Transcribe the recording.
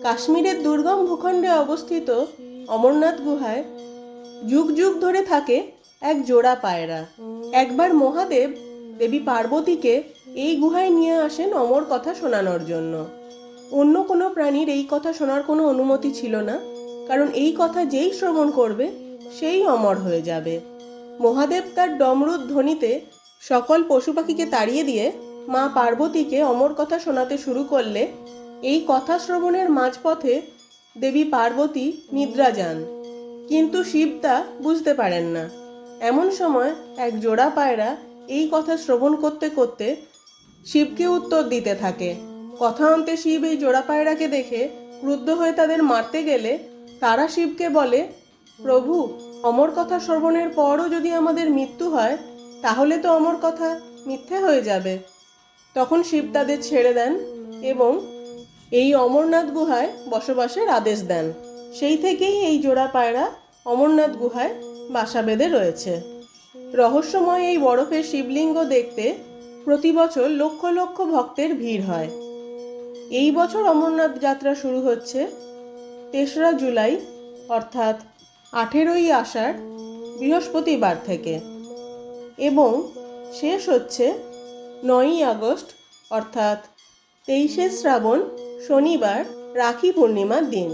কাশ্মীরের দুর্গম ভূখণ্ডে অবস্থিত অমরনাথ গুহায় যুগ যুগ ধরে থাকে এক জোড়া পায়রা। একবার মহাদেব দেবী পার্বতীকে এই গুহায় নিয়ে আসেন অমর কথা শোনানোর জন্য। অন্য কোনো প্রাণীর এই কথা শোনার কোনো অনুমতি ছিল না, কারণ এই কথা যেই শ্রবণ করবে, সেই অমর হয়ে যাবে। মহাদেব তার ডমরুদ ধ্বনিতে সকল পশু পাখিকে তাড়িয়ে দিয়ে মা পার্বতীকে অমর কথা শোনাতে শুরু করলে এই কথা শ্রবণের মাঝপথে দেবী পার্বতী নিদ্রা যান। কিন্তু শিব তা বুঝতে পারেন না। এমন সময় এক জোড়া পায়রা এই কথা শ্রবণ করতে করতে শিবকে উত্তর দিতে থাকে। কথা অন্তে শিব এই জোড়া পায়রাকে দেখে ক্রুদ্ধ হয়ে তাদের মারতে গেলে তারা শিবকে বলে, প্রভু, অমর কথা শ্রবণের পরও যদি আমাদের মৃত্যু হয়, তাহলে তো অমর কথা মিথ্যে হয়ে যাবে। তখন শিব তাদের ছেড়ে দেন এবং এই অমরনাথ গুহায় বসবাসের আদেশ দেন। সেই থেকেই এই জোড়া পায়রা অমরনাথ গুহায় বাসা বেঁধে রয়েছে। রহস্যময় এই বরফের শিবলিঙ্গ দেখতে প্রতি বছর লক্ষ লক্ষ ভক্তের ভিড় হয়। এই বছর অমরনাথ যাত্রা শুরু হচ্ছে তেসরা জুলাই, অর্থাৎ আঠেরোই আষাঢ় বৃহস্পতিবার থেকে। এবং শেষ হচ্ছে নয়ই আগস্ট, অর্থাৎ তেইশে শ্রাবণ শনিবার রাখি পূর্ণিমার দিন।